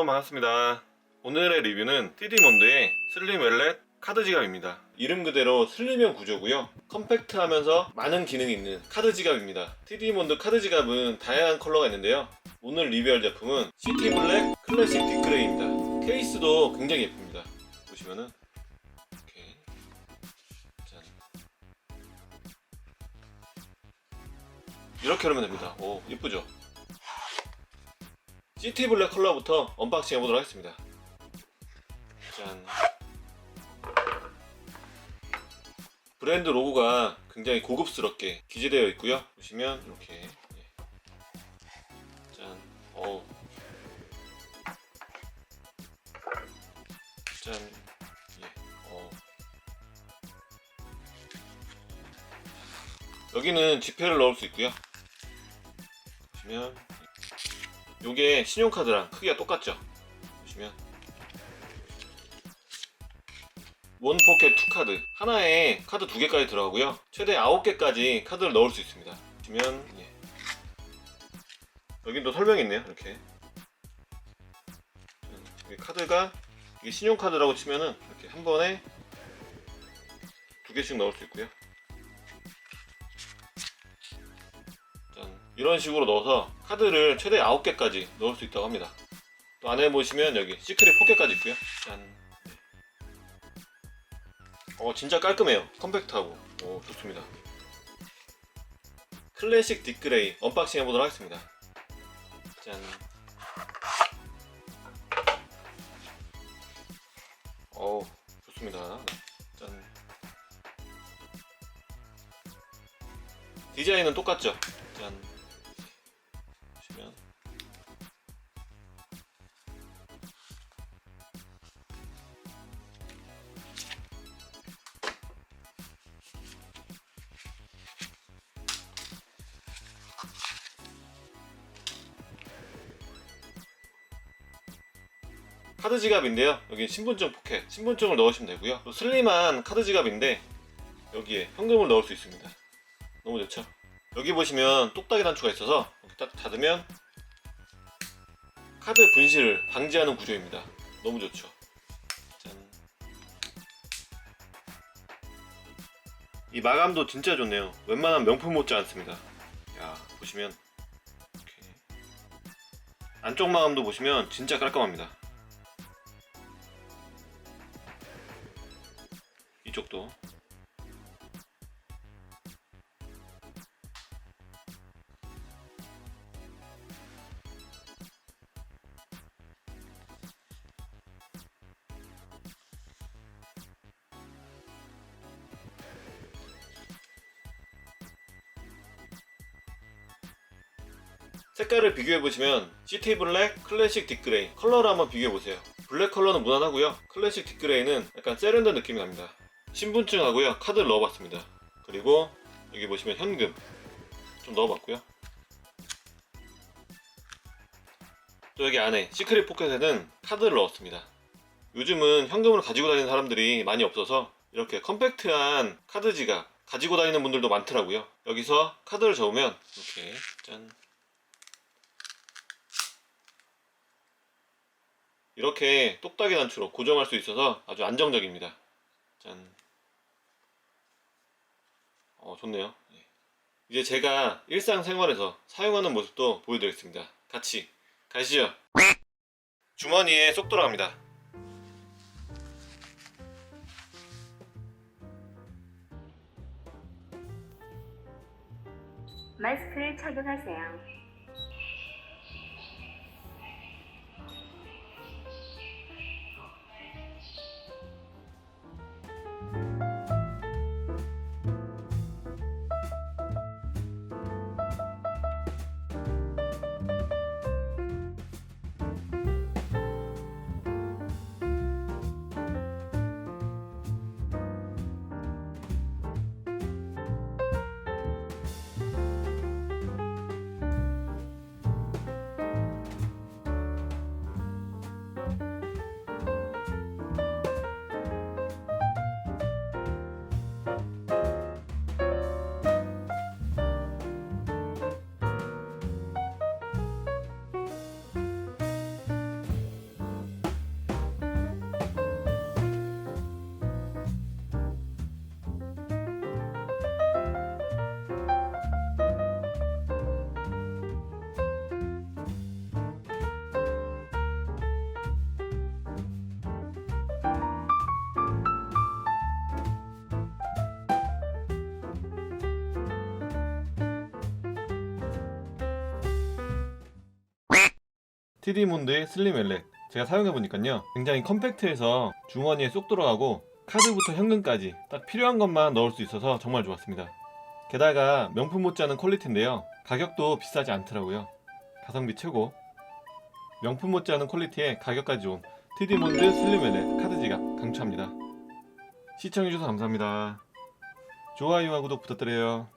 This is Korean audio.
여러분 반갑습니다. 오늘의 리뷰는 TD몬드의 슬림 웰렛 카드 지갑입니다. 이름 그대로 슬림형 구조고요. 컴팩트하면서 많은 기능이 있는 카드 지갑입니다. TD몬드 카드 지갑은 다양한 컬러가 있는데요. 오늘 리뷰할 제품은 시티 블랙 클래식 딥그레이입니다. 케이스도 굉장히 예쁩니다. 보시면은 이렇게 짠. 이렇게 하면 됩니다. 오 예쁘죠? 시티 블랙 컬러부터 언박싱 해보도록 하겠습니다. 짠. 브랜드 로고가 굉장히 고급스럽게 기재되어 있고요. 보시면 이렇게 예. 짠. 어. 짠. 예. 어. 여기는 지폐를 넣을 수 있고요. 보시면 요게 신용카드랑 크기가 똑같죠? 보시면. 원 포켓 투 카드. 하나에 카드 두 개까지 들어가고요. 최대 아홉 개까지 카드를 넣을 수 있습니다. 보시면 예. 또 설명이 있네요 이렇게. 카드가 이게 신용카드라고 치면은 이렇게 한 번에 두 개씩 넣을 수 있고요 이런 식으로 넣어서 카드를 최대 9개까지 넣을 수 있다고 합니다. 또 안에 보시면 여기 시크릿 포켓까지 있고요. 짠. 네. 어, 진짜 깔끔해요. 컴팩트하고. 오, 좋습니다. 클래식 딥그레이 언박싱 해보도록 하겠습니다. 짠. 어우, 좋습니다. 짠. 디자인은 똑같죠? 짠. 카드 지갑인데요. 여기 신분증 포켓, 신분증을 넣으시면 되고요. 또 슬림한 카드 지갑인데 여기에 현금을 넣을 수 있습니다. 너무 좋죠? 여기 보시면 똑딱이 단추가 있어서 이렇게 딱 닫으면 카드 분실을 방지하는 구조입니다. 너무 좋죠. 짠. 이 마감도 진짜 좋네요. 웬만한 명품 못지 않습니다. 야 보시면 이렇게 안쪽 마감도 보시면 진짜 깔끔합니다. 이쪽도 색깔을 비교해 보시면 시티 블랙, 클래식 딥그레이 컬러를 한번 비교해 보세요. 블랙 컬러는 무난하고요. 클래식 딥그레이는 약간 세련된 느낌이 납니다. 신분증하고요. 카드를 넣어봤습니다. 그리고 여기 보시면 현금 좀 넣어봤고요. 또 여기 안에 시크릿 포켓에는 카드를 넣었습니다. 요즘은 현금을 가지고 다니는 사람들이 많이 없어서 이렇게 컴팩트한 카드 지갑 가지고 다니는 분들도 많더라고요. 여기서 카드를 적으면 이렇게 짠 이렇게 똑딱이 단추로 고정할 수 있어서 아주 안정적입니다. 짠. 어, 좋네요. 예. 이제 제가 일상생활에서 사용하는 모습도 보여드리겠습니다. 같이 가시죠. 주머니에 쏙 들어갑니다. 마스크를 착용하세요. TD몬드의 슬림 웰렛 제가 사용해보니까요 굉장히 컴팩트해서 주머니에 쏙 들어가고 카드부터 현금까지 딱 필요한 것만 넣을 수 있어서 정말 좋았습니다. 게다가 명품 못지않은 퀄리티인데요 가격도 비싸지 않더라고요. 가성비 최고. 명품 못지않은 퀄리티에 가격까지 좋은 TD몬드 슬림 웰렛 카드 지갑 강추합니다. 시청해주셔서 감사합니다. 좋아요와 구독 부탁드려요